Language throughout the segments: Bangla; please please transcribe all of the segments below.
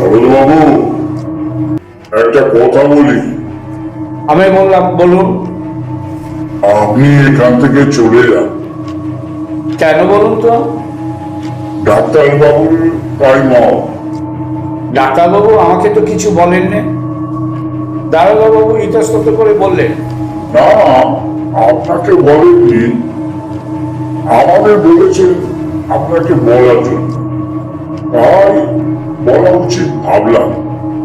সরলবাবু একটা কথা বলি। আমি বললাম বলুন। আপনি এখান থেকে চলে যান। কেন বলুন তো? ডাক্তারবাবুর টাইম অফ ডাক্তারবাবু আমাকে তো কিছু বলেননি। দারোগাবাবু ইতস্তত করে বললেন না আপনাকে বলেননি। আমাদের বলেছেন আপনাকে বলার জন্য। তাই বলা উচিত ভাবলাম।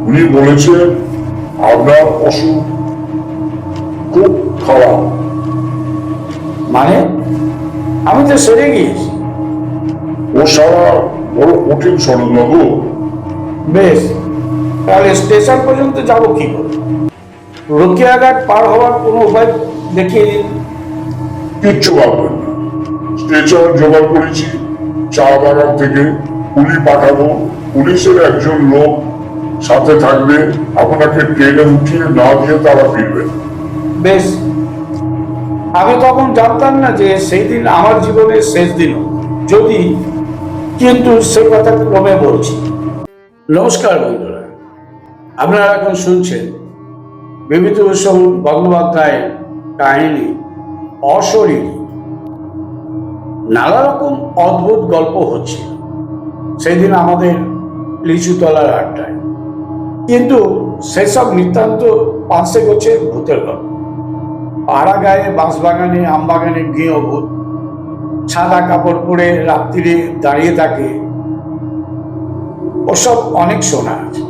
উনি বলেছেন আপনার অসুখ খুব খারাপ। মানে? আমি তো সেরে গিয়েছি। ও সারা বড় কঠিন সরলবাবু বেশ তাহলে স্টেশন পর্যন্ত যাব কি করে? রকিয়াঘাট পার হওয়ার কোনো উপায় দেখিয়ে দিন। কিচ্ছু ভাববেন না। স্টেশন জোগাড় করেছি চা বাগান থেকে। পুলি পাঠাবো পুলিশের একজন লোক সাথে থাকবে আপনাকে ট্রেনে উঠিয়ে না দিয়ে তারা ফিরবে। বেশ। আমি তখন জানতাম না যে সেই দিন আমার জীবনের শেষ দিন যদি কিন্তু সে কথা ক্রমে বলছি। নমস্কার বন্ধুরা। আপনারা এখন শুনছেন বিভূতিভূষণ বন্দ্যোপাধ্যায়ের কাহিনী অশরীরী। নানা রকম অদ্ভুত গল্প হচ্ছিল সেদিন আমাদের লিচুতলার আড্ডায় কিন্তু সেসব নিতান্ত পাশে গোছের ভূতের গল্প। পাড়া গায়ে বাঁশবাগানে, আমবাগানে গৃহভূত সাদা কাপড় পরে রাত্রিরে দাঁড়িয়ে থাকে। ওসব অনেক শোনা আছে।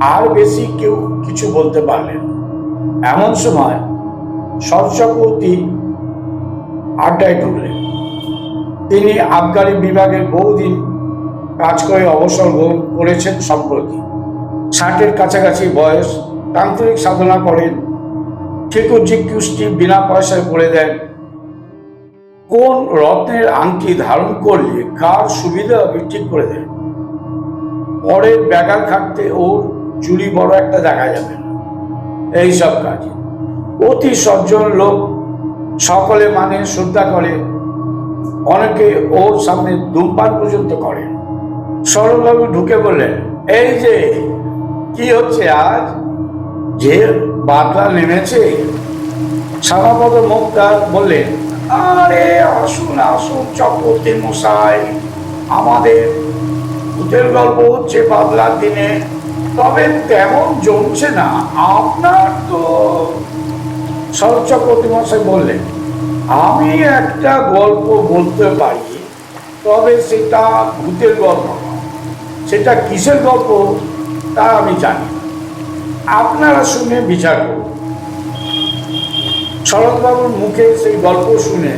আর বেশি কেউ কিছু বলতে পারলেন এমন সময় সরচক্রবর্তী আড্ডায় ঢুকলেন। তিনি আবগারি বিভাগের বহুদিন কাজ করে অবসর করেছেন সম্প্রতি। ষাটের কাছাকাছি বয়স, তান্ত্রিক সাধনা করেন। ঠিকুজি কুষ্টি বিনা পয়সায় করে দেন, কোন রত্নের আংটি ধারণ করলে কার সুবিধা হবে ঠিক করে দেন। পরের ব্যাগার খাটতে ওর চুরি বড় একটা দেখা যাবে না। এইসব কাজে। অতি সজ্জন লোক সকলে মানে শ্রদ্ধা করে। অনেকে ওর সামনে ধূমপান পর্যন্ত করেন। সরলবাবু ঢুকে বললেন, এই যে, কি হচ্ছে আজ? যে বাদলা নেমেছে? শ্যামাপদ মুক্তার বললেন, আরে, আসুন আসুন, চক্রবর্তী মশাই। আমাদের ভূতের গল্প হচ্ছে বাদলার দিনে। তবে তেমন জমছে না, আপনার তো শরৎ চক্রবর্তী মশাই বললেন, আমি একটা গল্প বলতে পারি, তবে সেটা ভূতের গল্প। সেটা কিসের গল্প, তা আমি জানি। আপনারা শুনে বিচার করুন। শরৎবাবুর মুখে সেই গল্প শুনে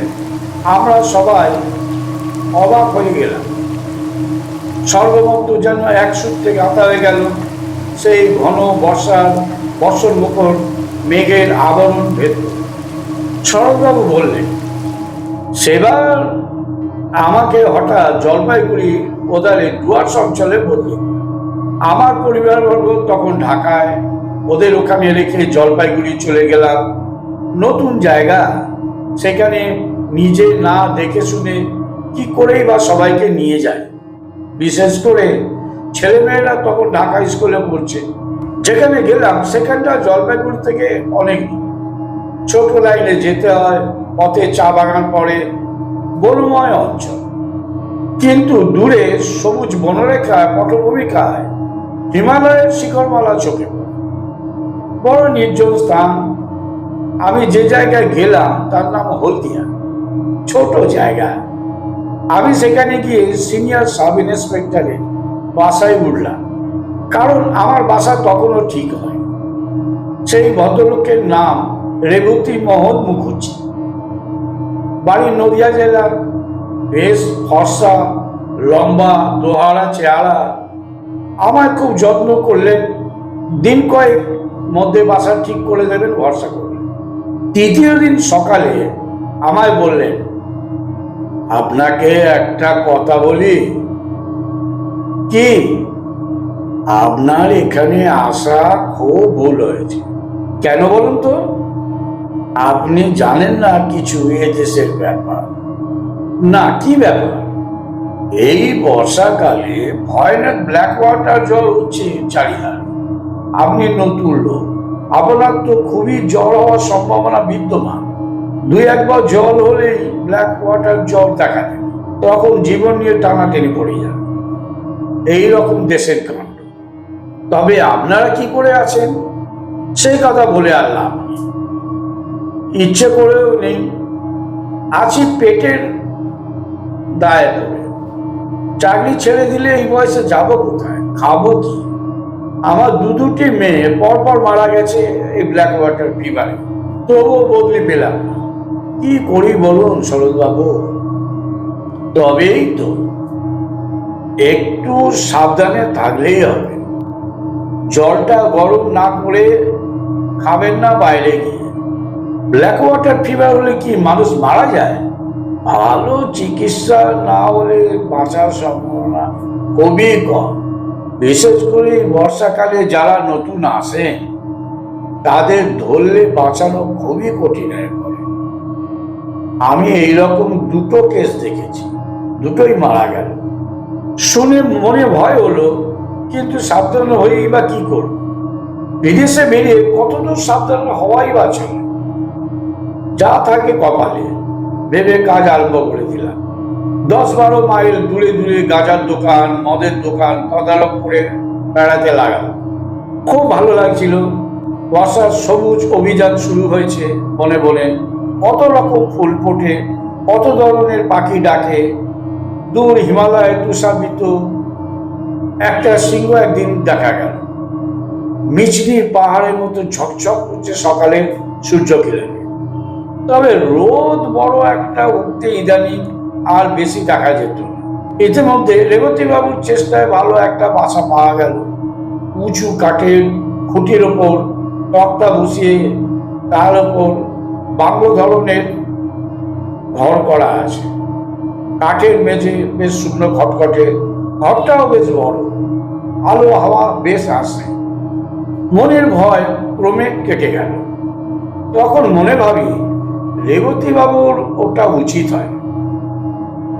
আমরা সবাই অবাক হয়ে গেলাম। সর্বমত্ত যেন এক সূত্রে গাঁথা হয়ে গেল সেই ঘন বর্ষার বর্ষর মুখর মেঘের আবরণ ভেদ। শরৎবাবু বললেন, সেবার আমাকে হঠাৎ জলপাইগুড়ি ওদারে ডুয়ার্স অঞ্চলে বদলি। আমার পরিবারবর্গ তখন ঢাকায়, ওদের ওখানে রেখে জলপাইগুড়ি চলে গেলাম। নতুন জায়গা, সেখানে নিজে না দেখে শুনে কি করেই বা সবাইকে নিয়ে যায়। বিশেষ করে ছেলেমেয়েরা তখন ঢাকা স্কুলে পড়ছে। যেখানে গেলাম, সেখানটা জলপাইগুড়ি থেকে অনেক। ছোট লাইনে যেতে হয়, পথে চা বাগান পড়ে বনময় অঞ্চল। কিন্তু দূরে সবুজ বনরেখায় পটভূমিকায় হিমালয়ের শিখরমালা চোখে বড় নির্জন স্থান। আমি যে জায়গায় গেলাম, তার নাম হলদিয়া। ছোট জায়গা। আমি সেখানে গিয়ে সিনিয়র সাব ইন্সপেক্টরের বাসায় উঠলাম। কারণ আমার বাসা তখনও ঠিক হয়। সেই ভদ্রলোকের নাম রেবতী মোহন মুখুজ্জি। বাড়ি নদিয়া জেলার বেশ ফর্সা, লম্বা, দোহারা চেহারা। আমায় খুব যত্ন করলেন দিন কয়েক মধ্যে বাসা ঠিক করে দেবেন, ভরসা করলেন তৃতীয় দিন সকালে আমায় বললেন, আপনাকে একটা কথা বলি। কি? আপনার এখানে আসা খুব ভুল হয়েছে। কেন বলুন তো? আপনি জানেন না কিছু এ দেশের ব্যাপার। না, কি ব্যাপার? এই বর্ষাকালে ভয়ানক ব্ল্যাক ওয়াটার জল হচ্ছে চারিধারে। আপনি নতুন লোক। আপনার তো খুবই জল হওয়ার সম্ভাবনা বিদ্যমান। দুই একবার জল হলেই ব্ল্যাক ওয়াটার জল দেখা দেবে। তখন জীবন নিয়ে টানাটেনি পড়ে যাবে। এই রকম দেশের কাণ্ড। তবে আপনারা কি করে আছেন? সেই কথা বলে আর লাভ। ইচ্ছে করেও নেই। আছি পেটের দায়ে চাকরি ছেড়ে দিলে এই বয়সে যাব কোথায়? খাব কি? আমার দু দুটি মেয়ে পরপর মারা গেছে এই ব্ল্যাক ওয়াটার ফিভারে তবুও বদলি পেলাম কি করি বলুন শরৎবাবু? তবেই তো একটু সাবধানে থাকলেই হবে। জলটা গরম না করে খাবেন না বাইরে গিয়ে। ব্ল্যাক ওয়াটার ফিভার হলে কি মানুষ মারা যায়? ভালো চিকিৎসা না হলে বাঁচার সম্ভাবনা খুবই কম। বিশেষ করে বর্ষাকালে যারা নতুন আসেন, তাদের ধরলে বাঁচানো খুবই কঠিন হয়ে পড়ে। আমি এইরকম দুটো কেস দেখেছি, দুটোই মারা গেল। শুনে মনে ভয় হলো, কিন্তু সাবধান হয়েই বা কি করব? বিদেশে বেরিয়ে কতদূর সাবধান হওয়াই বা যা থাকে কপালে। ভেবে কাজ আরম্ভ করে দিলাম দশ বারো মাইল দূরে দূরে গাজার দোকান, মদের দোকান, তদারক করে বেড়াতে লাগালাম। খুব ভালো লাগছিল। বর্ষার সবুজ অভিযান শুরু হয়েছে বনে বনে কত রকম ফুল ফোটে, কত ধরনের পাখি ডাকে। দূর হিমালয়ে তুষারবিত একটা সিংহ একদিন দেখা গেল। মিছরি পাহাড়ের মতো ঝকঝক করছে সকালে সূর্য কিরণে। তবে রোদ বড় একটা উঠতে ইদানিং আর বেশি দেখা যেত ইতিমধ্যে রেবতী বাবুর চেষ্টায় ভালো একটা বাসা পাওয়া গেল। উঁচু কাঠের খুঁটির ওপর তক্তা বসিয়ে তার ওপর বাংলো ধরনের ঘর করা আছে। কাঠের মেঝে বেশ শুকনো খটখটে, ঘরটাও বেশ বড়। আলো হাওয়া বেশ আসে। মনের ভয় ক্রমে কেটে গেল। তখন মনে ভাবি রেবতী বাবুর ওটা উচিত হয়।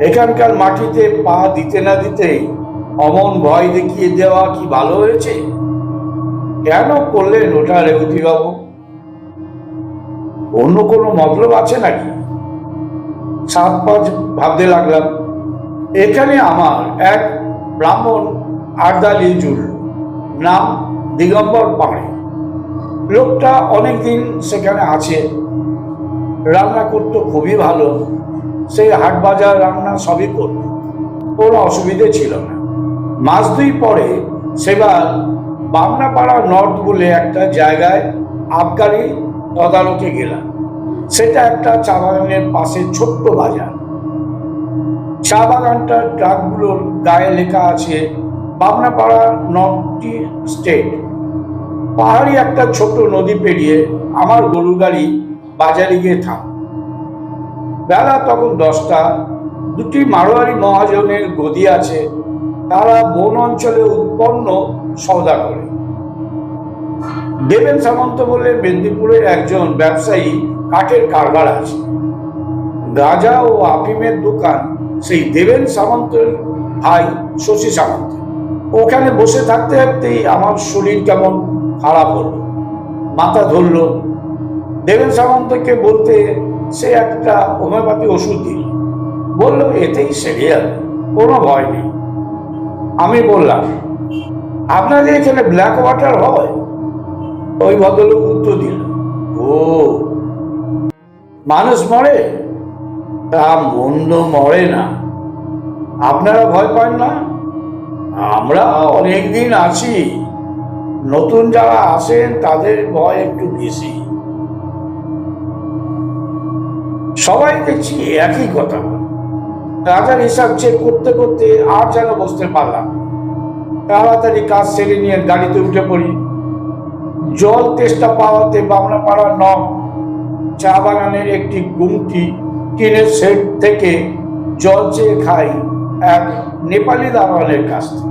এখানকার মাটিতে পা দিতে না দিতেই অমন ভয় দেখিয়ে দেওয়া কি ভালো হয়েছে? কেন করলেন ওটা রেবতী বাবু অন্য কোনো মতলব আছে নাকি? সাত পাঁচ ভাবতে লাগলাম। এখানে আমার এক ব্রাহ্মণ আর্দালি জুল নাম দিগম্বর পাড়ে। লোকটা অনেকদিন সেখানে আছে। রান্না করতো খুবই ভালো। সেই হাট বাজার রান্না সবই করত। কোনো অসুবিধে ছিল না। মাস দুই পরে সেবার বামনাপাড়া নর্থ বলে একটা জায়গায় আবগারি তদারকে গেলাম। সেটা একটা চা বাগানের পাশে ছোট্ট বাজার। চা বাগানটার ট্রাকগুলোর গায়ে লেখা আছে, বামনাপাড়া নর্থ স্টেট। পাহাড়ি একটা ছোট নদী পেরিয়ে আমার গরু গাড়ি বাজারে গিয়ে থাম। বেলা তখন দশটা। দুটি মারোয়ারি মহাজনের গদি আছে। তারা বন অঞ্চলে উৎপন্ন সৌদা করে। দেবেন সামন্ত বলে মেদিনীপুরের একজন ব্যবসায়ী কাঠের কারবার আছে। গাঁজা ও আফিমের দোকান সেই দেবেন সামন্তের ভাই শশী সামন্ত ওখানে বসে থাকতে থাকতেই আমার শরীর কেমন খারাপ হলো। মাথা ধরলো দেবেন সামন্তকে বলতে সে একটা হোমিওপ্যাথি ওষুধ দিল। বলল, এতেই সেরে কোনো ভয় নেই। আমি বললাম আপনাদের এখানে ব্ল্যাক ওয়াটার হয়? ওই ভদ্রলোক উত্তর দিল, ও, মানুষ মরে? তা মন্দ মরে না। আপনারা ভয় পান না? আমরা অনেকদিন আছি। নতুন যারা আসেন, তাদের ভয় একটু বেশি। সবাই দেখছি একই কথা। রাজার হিসাব চেক করতে করতে আর যেন বসতে পারলাম তাড়াতাড়ি কাজ সেরে নিয়ে গাড়িতে উঠে পড়ি। জল তেষ্টা পাওয়াতে বামনা পাড়া ন চা বাগানের একটি গুমটি টিনের সেট থেকে জল চেয়ে খাই এক নেপালি দারোয়ানের কাছ থেকে।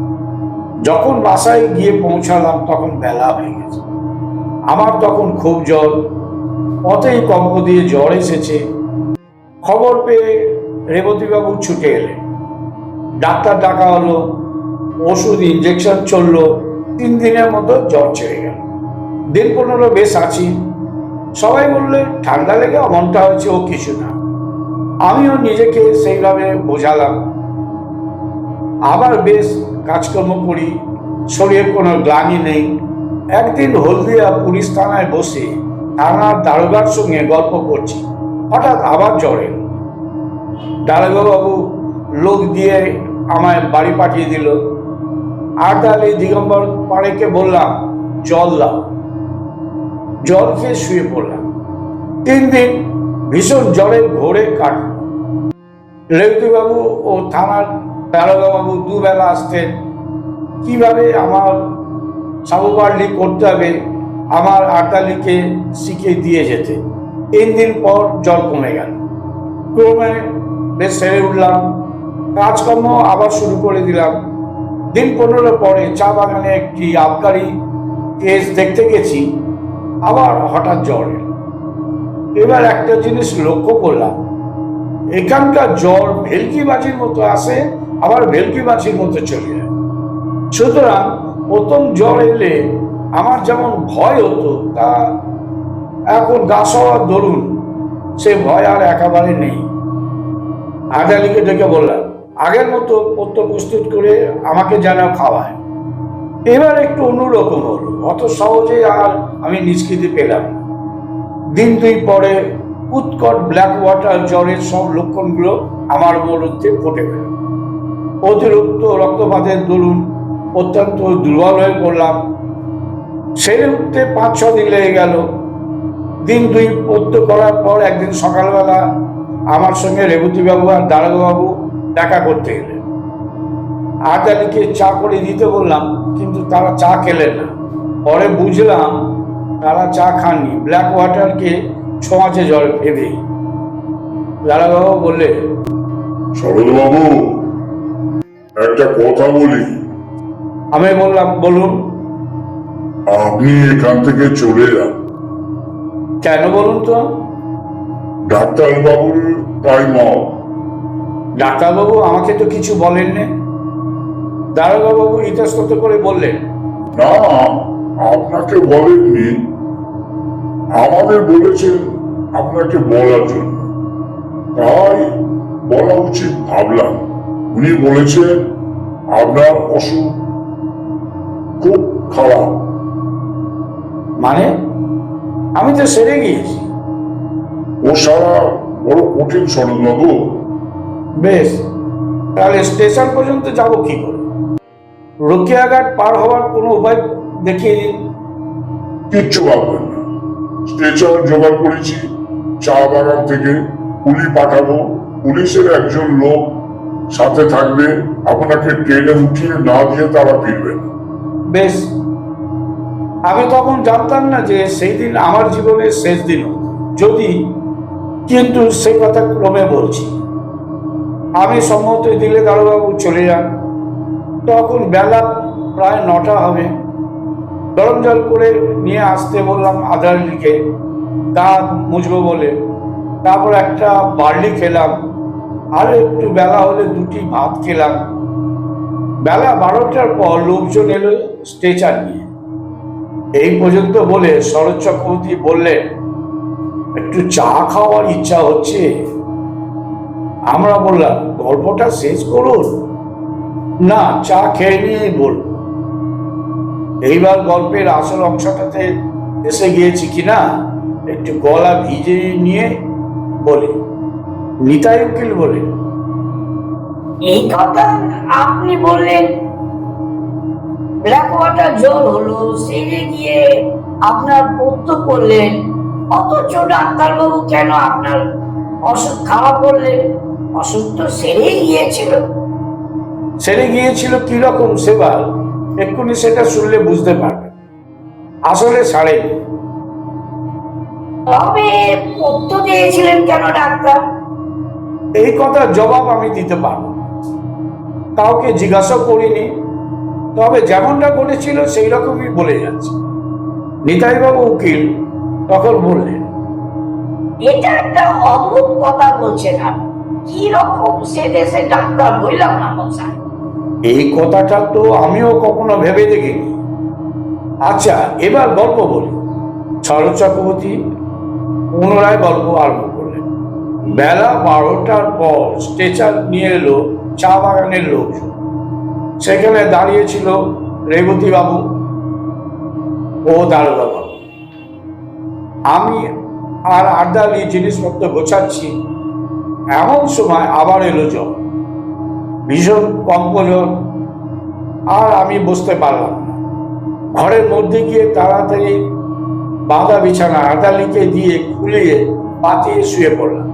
যখন বাসায় গিয়ে পৌঁছালাম তখন বেলা হয়ে গেছে। আমার তখন খুব জল পথেই কম্প দিয়ে জ্বর এসেছে। খবর পেয়ে রেবতীবাবু ছুটে এলেন। ডাক্তার ডাকা হলো, ওষুধ ইঞ্জেকশন চলল, তিন দিনের মতো জ্বর ছেড়ে গেল। দিন পনেরো বেশ আছি। সবাই বললে, ঠান্ডা লেগে অমনটা হয়েছে, ও কিছু না। আমিও নিজেকে সেইভাবে বোঝালাম। আবার বেশ কাজকর্ম করি, শরীরে কোনো গ্লানি নেই। একদিন হলদিয়া পুলিশ থানায় বসে থানার দারোগার সঙ্গে গল্প করছি। হঠাৎ আবার জ্বর। এলো দারোগাবাবু লোক দিয়ে আমায় বাড়ি পাঠিয়ে দিল। আর তাহলে দিগম্বর পাড়েকে বললাম, জল দাও। জল খেয়ে শুয়ে পড়লাম। তিন দিন ভীষণ জ্বরে ঘোরে কাটল। রেবতীবাবু ও থানার দারোগাবাবু দুবেলা আসতেন, কীভাবে আমার সাবুবার্লি করতে হবে? আমার আটালিকে শিখিয়ে দিয়ে যেতে। তিন দিন পর জল কমে গেল। ক্রমে বেশ সেরে উঠলাম, কাজকর্ম আবার শুরু করে দিলাম। দিন পনেরো পরে চা বাগানে একটি আবগারি কেস দেখতে গেছি, আবার হঠাৎ জ্বর এবার একটা জিনিস লক্ষ্য করলাম, এখানকার জ্বর ভেলকিবাজির মতো আসে, আবার ভেলকিবাজির মতো চলে যায়। সুতরাং প্রথম জ্বর এলে আমার যেমন ভয় হতো, তা এখন সওয়ার ধরুন, সে ভয় আর একেবারে নেই। আদালিকে ডেকে বললাম, আগের মতো পত্র প্রস্তুত করে আমাকে যেন খাওয়ায়। এবার একটু অন্যরকম হলো, অত সহজে আর আমি নিষ্কৃতি পেলাম দিন দুই পরে উৎকট ব্ল্যাক ওয়াটার জ্বরের সব লক্ষণগুলো আমার মধ্যে ফুটে গেল। অতিরিক্ত রক্তপাতের দরুন অত্যন্ত দুর্বল হয়ে পড়লাম। সেরে উঠতে পাঁচ ছ দিন লেগে গেল। দিন দুই পদ্য করার পর একদিন সকালবেলা আমার সঙ্গে রেবতীবাবু আর দারোগাবু দেখা করতে গেলেন আদালিকে চা করে দিতে বললাম কিন্তু তারা চা খেলেন না। পরে বুঝলাম তারা চা খাননি। ব্ল্যাক ওয়াটারকে ছোঁয়াচে জল ভেবেই দারোগাবু বললে শরৎবাবু একটা কথা বলি। আমি বললাম বলুন। আপনি এখান থেকে চলে যান। কেন বলুন তো? ডাক্তার বাবুর টাইম অফ ডাক্তারবাবু আমাকে তো কিছু বলেননি। দারোগাবাবু ইতস্তত করে বললেন না আপনাকে বলেননি। আমাদের বলেছেন আপনাকে বলার জন্য। তাই বলা উচিত ভাবলাম। উনি বলেছেন আপনার অসুখ খুব খারাপ। মানে? আমি তো সেরে গিয়েছি। ও সারা বড় কঠিন শরৎবাবু বেশ তাহলে স্টেশন পর্যন্ত যাব কি করে? রকিয়াঘাট পার হওয়ার কোনো উপায় দেখিয়ে দিন। কিচ্ছু ভাববেন না। স্টেশন জোগাড় করেছি। চা বাগান থেকে পুলি পাঠাবো। পুলিশের একজন লোক সাথে থাকবে। আপনাকে ট্রেনে উঠিয়ে না দিয়ে তারা ফিরবে না। বেশ আমি তখন জানতাম না যে সেই দিন আমার জীবনের শেষ দিন যদি কিন্তু সে কথা ক্রমে বলছি। আমি সম্মতি দিলে দারোবাবু চলে যান। তখন বেলা প্রায় নটা হবে। গরম জল করে নিয়ে আসতে বললাম আদালিকে দাঁত মুছবো বলে। তারপর একটা বার্লি খেলাম। আর একটু বেলা হলে দুটি ভাত খেলাম। বেলা বারোটার পর লোকজন এলো স্ট্রেচার নিয়ে। এই পর্যন্ত বলে শরৎ চক্রবর্তী বললেন, একটু চা খাওয়ার ইচ্ছা হচ্ছে। আমরা বললাম, গল্পটা শেষ করুন। না, চা খেয়ে নিয়েই বল। এইবার গল্পের আসল অংশটাতে এসে গিয়েছি কিনা, একটু গলা ভিজে নিয়ে বলে, নিতাই উকিল বলে। এই কথা আপনি বললেন ব্ল্যাক ওয়াটার জল হলো সেরে গিয়ে আপনার পত্য করলেন অথচ ডাক্তারবাবু কেন আপনার অসুখ খারাপ করলেন অসুখ তো সেরেই গিয়েছিল। সেরে গিয়েছিল কীরকম সেবার এক্ষুনি সেটা শুনলে বুঝতে পারবে। আসলে সারেনি তবে পত্য দিয়েছিলেন কেন ডাক্তার? এই কথার জবাব আমি দিতে পারব কাউকে জিজ্ঞাসা করিনি। তবে যেমনটা ঘটেছিল সেই রকমই বলে যাচ্ছে। নিতাইবাবু উকিল তখন বললেন এটা একটা অদ্ভুত কথা বলছেন আপনি। কি রকম সে দেশে ডাক্তার বললাম না মশাই এই কথাটা তো আমিও কখনো ভেবে দেখিনি। আচ্ছা এবার গল্প বলি। শরৎ চক্রবর্তী পুনরায় গল্প আরম্ভ করলেন। বেলা বারোটার পর স্ট্রেচার নিয়ে এলো চা বাগানের লোকজন। সেখানে দাঁড়িয়েছিল রেবতী বাবু ও দারোগা বাবু আমি আর আড্ডালি জিনিসপত্র গোছাচ্ছি। এমন সময় আবার এলো জল। ভীষণ কম্পজন আর আমি বসতে পারলাম না। ঘরের মধ্যে গিয়ে তাড়াতাড়ি বাঁধা বিছানা আদালিকে দিয়ে খুলিয়ে পাতিয়ে শুয়ে পড়লাম।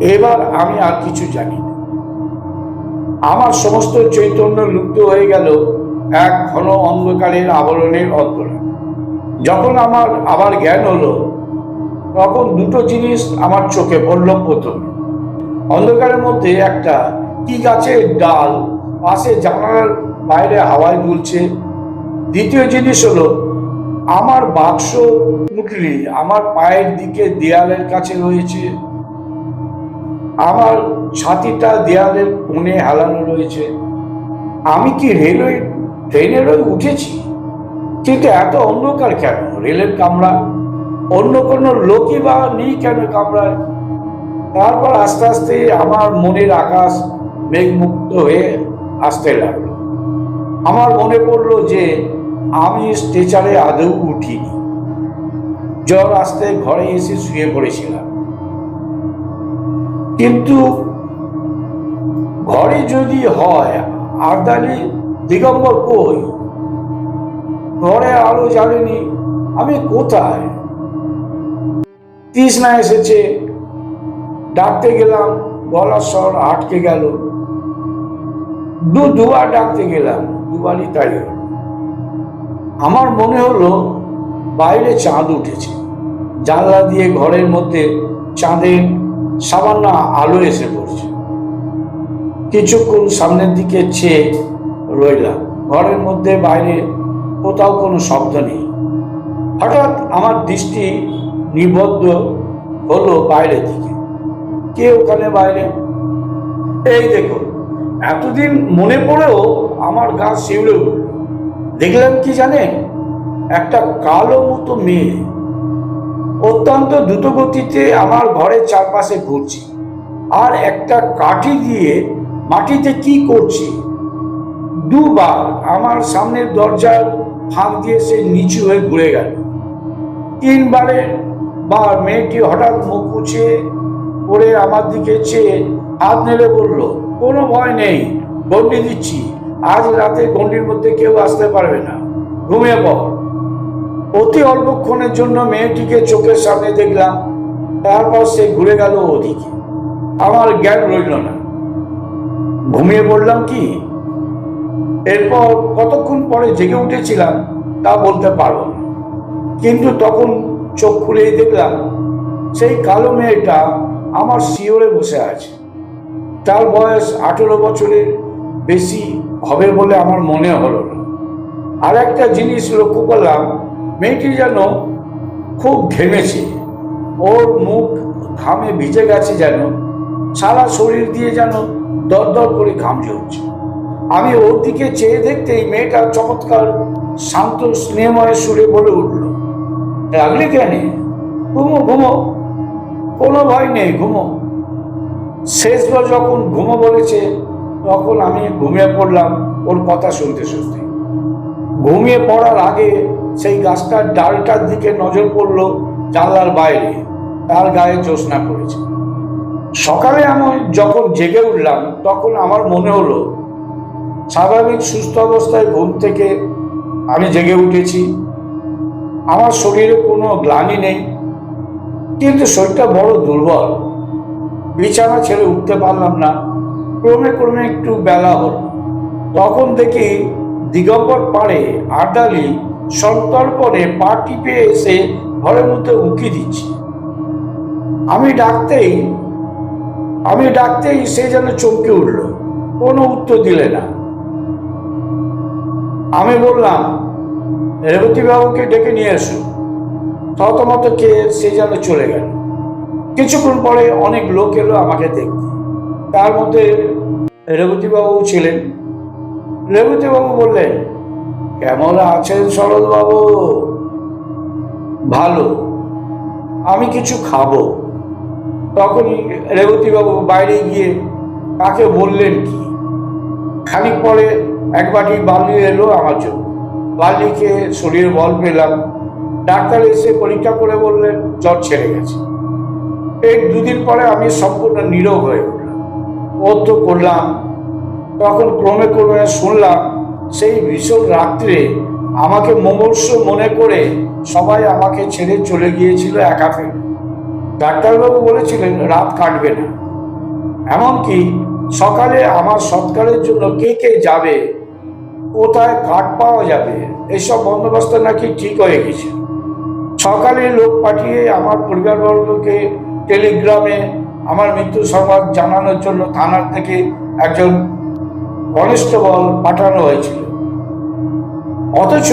এবার আমি আর কিছু জানি না। আমার সমস্ত চৈতন্য লুপ্ত হয়ে গেল এক ঘন অন্ধকারের আবরণের অন্তরে। যখন আমার আবার জ্ঞান হলো, তখন দুটো জিনিস আমার চোখে পড়ল প্রথমে। অন্ধকারের মধ্যে একটা কি গাছের ডাল, পাশে জানালার বাইরে হাওয়ায় দুলছে। দ্বিতীয় জিনিস হলো, আমার বাক্স পুটলি আমার পায়ের দিকে দেয়ালের কাছে রয়েছে। আমার ছাতিটা দেয়ালের কোণে হেলানো রয়েছে। আমি কি রেলওয়ে ট্রেনের ওই উঠেছি? কিন্তু এত অন্ধকার কেন? রেলের কামরা? অন্য কোনো লোকই বা নেই কেন কামরায়? তারপর আস্তে আস্তে আমার মনের আকাশ মেঘমুক্ত হয়ে আসতে লাগল। আমার মনে পড়ল যে আমি স্ট্রেচারে আদৌ উঠিনি। জ্বর আসতে ঘরে এসে শুয়ে পড়েছিলাম। কিন্তু ঘরে যদি হয়, আর্দালি দিগম্বর কই? ঘরে আলো জ্বালেনি, আমি কোথায়? তৃষ্ণা এসেছে, ডাকতে গেলাম গলার স্বর আটকে গেল। দু দুবার ডাকতে গেলাম, দুবারই তাই আমার মনে হলো বাইরে চাঁদ উঠেছে। জানলা দিয়ে ঘরের মধ্যে চাঁদের সামান্য আলো এসে পড়ছে। কিছুক্ষণ সামনের দিকে চেয়ে রইলাম। ঘরের মধ্যে বাইরে কোথাও কোনো শব্দ নেই। হঠাৎ আমার দৃষ্টি নিবদ্ধ হলো বাইরের দিকে। কে ওখানে বাইরে? এই দেখুন, এতদিন মনে পড়েও আমার গা শিউরে উঠল। দেখলাম কি জানেন? একটা কালো মতো মেয়ে। অত্যন্ত দ্রুত গতিতে আমার ঘরের চারপাশে ঘুরছে। আর একটা কাঠি দিয়ে মাটিতে কি করছে? দুবার আমার সামনের দরজার ফাঁক দিয়ে সে নিচু হয়ে ঘুরে গেল। তিনবারে বার মেয়েটি হঠাৎ মুখ উঁচিয়ে পড়ে আমার দিকে চেয়ে হাত নেড়ে বলল, কোনো ভয় নেই গন্ডি দিচ্ছি। আজ রাতে গন্ডির মধ্যে কেউ আসতে পারবে না। ঘুমিয়ে পড়। অতি অল্পক্ষণের জন্য মেয়েটিকে চোখের সামনে দেখলাম, তারপর সে ঘুরে গেল ওদিকে। আমার জ্ঞান রইল না। ঘুমিয়ে পড়লাম কি? এরপর কতক্ষণ পরে জেগে উঠেছিলাম তা বলতে পারব না। কিন্তু তখন চোখ খুলেই দেখলাম সেই কালো মেয়েটা আমার শিওরে বসে আছে। তার বয়স আঠেরো বছরের বেশি হবে বলে আমার মনে হলো না। আর একটা জিনিস লক্ষ্য করলাম, মেয়েটি যেন খুব ঘেমেছে। ওর মুখ ঘামে ভিজে গেছে যেন, সারা শরীর দিয়ে যেন দরদর করে ঘাম ঝরছে আমি ওর দিকে চেয়ে দেখতেই মেয়েটা চমৎকার, শান্ত, স্নেহময় সুরে বলে উঠল, রাগলি কেন? ঘুমো ঘুমো। কোনো ভয় নেই, ঘুমো। শেষবার যখন ঘুমো বলেছে, তখন আমি ঘুমিয়ে পড়লাম ওর কথা শুনতে শুনতে। ঘুমিয়ে পড়ার আগে সেই গাছটার ডালটার দিকে নজর পড়ল জানলার বাইরে। তার গায়ে জ্যোৎস্না পড়েছে সকালে আমি যখন জেগে উঠলাম, তখন আমার মনে হলো, স্বাভাবিক সুস্থ অবস্থায় ঘুম থেকে আমি জেগে উঠেছি। আমার শরীরে কোনো গ্লানি নেই, কিন্তু শরীরটা বড় দুর্বল। বিছানা ছেড়ে উঠতে পারলাম না। ক্রমে ক্রমে একটু বেলা হলো। তখন দেখি দিগম্বর পাড়ে আড্ডালি সন্তর্পণে পা টিপে এসে ঘরের মধ্যে উঁকি দিচ্ছি। আমি ডাকতেই আমি ডাকতেই সে যেন চমকে উঠল। কোনো উত্তর দিলে না। আমি বললাম রেবতী বাবুকে ডেকে নিয়ে এসো। থতমত কে সে যেন চলে গেল। কিছুক্ষণ পরে অনেক লোক এলো আমাকে দেখতে। তার মধ্যে রেবতীবাবু ছিলেন। রেবতীবাবু বললেন, কেমন আছেন শরৎবাবু ভালো। আমি কিছু খাব। তখনই রেবতীবাবু বাইরে গিয়ে কাকে বললেন কি? খানিক পরে এক বাটি বালি এলো আমার জন্য। খেয়ে শরীর বল পেলাম। ডাক্তার এসে পরীক্ষা করে বললেন, জ্বর ছেড়ে গেছে। এই দুদিন পরে আমি সম্পূর্ণ নীরব হয়ে উঠলাম। করলাম। তখন ক্রমে ক্রমে শুনলাম, সেই ভীষণ রাত্রে আমাকে মুমূর্ষ মনে করে সবাই আমাকে ছেড়ে চলে গিয়েছিল একা ফেলে ডাক্তারবাবু বলেছিলেন, রাত কাটবে না। এমনকি সকালে আমার সৎকারের জন্য কে কে যাবে, কোথায় কাঠ পাওয়া যাবে, এসব বন্দোবস্ত নাকি ঠিক হয়ে গেছে। সকালে লোক পাঠিয়ে আমার পরিবারবর্গকে টেলিগ্রামে আমার মৃত্যু সংবাদ জানানোর জন্য থানার থেকে একজন কনস্টেবল পাঠানো হয়েছিল। অথচ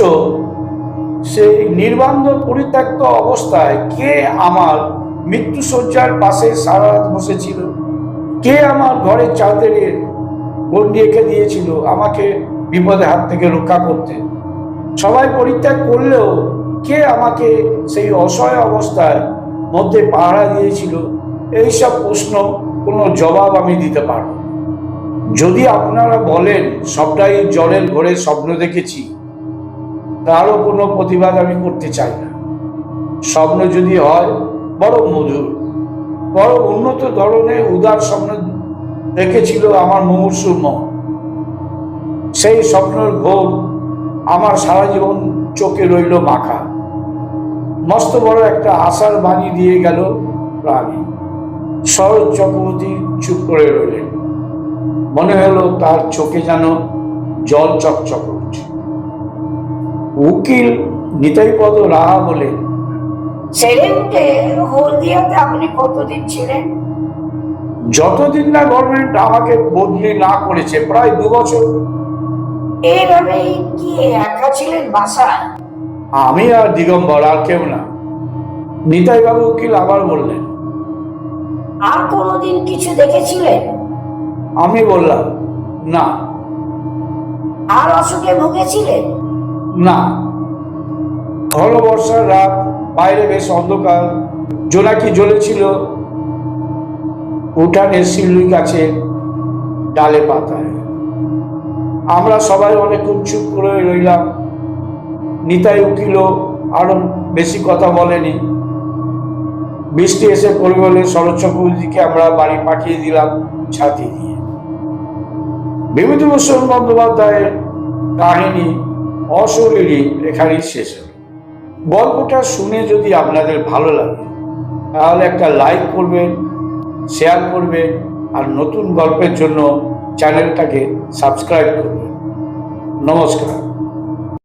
সেই নির্বান্ধ পরিত্যক্ত অবস্থায় কে আমার মৃত্যুসজ্জার পাশে সারা রাত বসেছিল। কে আমার ঘরের চাঁদের গন্ডি এঁকে দিয়েছিল আমাকে বিপদের হাত থেকে রক্ষা করতে? সবাই পরিত্যাগ করলেও কে আমাকে সেই অসহায় অবস্থায় মধ্যে পাহারা দিয়েছিল? এইসব প্রশ্ন কোনো জবাব আমি দিতে পারব যদি আপনারা বলেন, সবটাই জলের ঘরে স্বপ্ন দেখেছি, তারও কোনো প্রতিবাদ আমি করতে চাই না। স্বপ্ন যদি হয় বড় মধুর। বড় উন্নত ধরনের উদার স্বপ্ন দেখেছিল আমার মুমূর্ষু মন সেই স্বপ্নের ঘোর আমার সারা জীবন চোখে রইল মাখা। মস্ত বড় একটা আশার বাণী দিয়ে গেল প্রাণী। শরৎ চক্রবর্তী চুপ করে রইলেন। মনে হলো তার চোখে যেন জল চকচক উঠছে উকিল নিতাইপদ রাহা বলেন উঠে হলদিয়াতে আপনি কতদিন ছিলেন? যতদিন না গভর্নমেন্ট আমাকে বদলি না করেছে প্রায় দু বছর। এইভাবেই কি একা ছিলেন বাসায় আমি আর দিগম্বর আর কেউ না। নিতাই বাবু উকিল আবার বললেন। আর কোনোদিন কিছু দেখেছিলেন? আমি বললাম না। আর অসুখে ভুগেছিলেন? না। ঘন বর্ষার রাত বাইরে বেশ অন্ধকার, জোনাকি জ্বলেছিল। উঠানের শিউলি গাছে ডালে পাতায়। আমরা সবাই অনেকক্ষণ চুপ করে রইলাম। নিতাই উকিলও আরও বেশি কথা বলেনি। বৃষ্টি এসে পড়বে বলে শরৎ চক্রবর্তীকে আমরা বাড়ি পাঠিয়ে দিলাম ছাতি দিয়ে। বিভূতিভূষণ বন্দ্যোপাধ্যায়ের কাহিনী অশরীরী এখানেই শেষ হল। গল্পটা শুনে যদি আপনাদের ভালো লাগে, তাহলে একটা লাইক করবেন শেয়ার করবেন, আর নতুন গল্পের জন্য চ্যানেলটাকে সাবস্ক্রাইব করবেন। নমস্কার।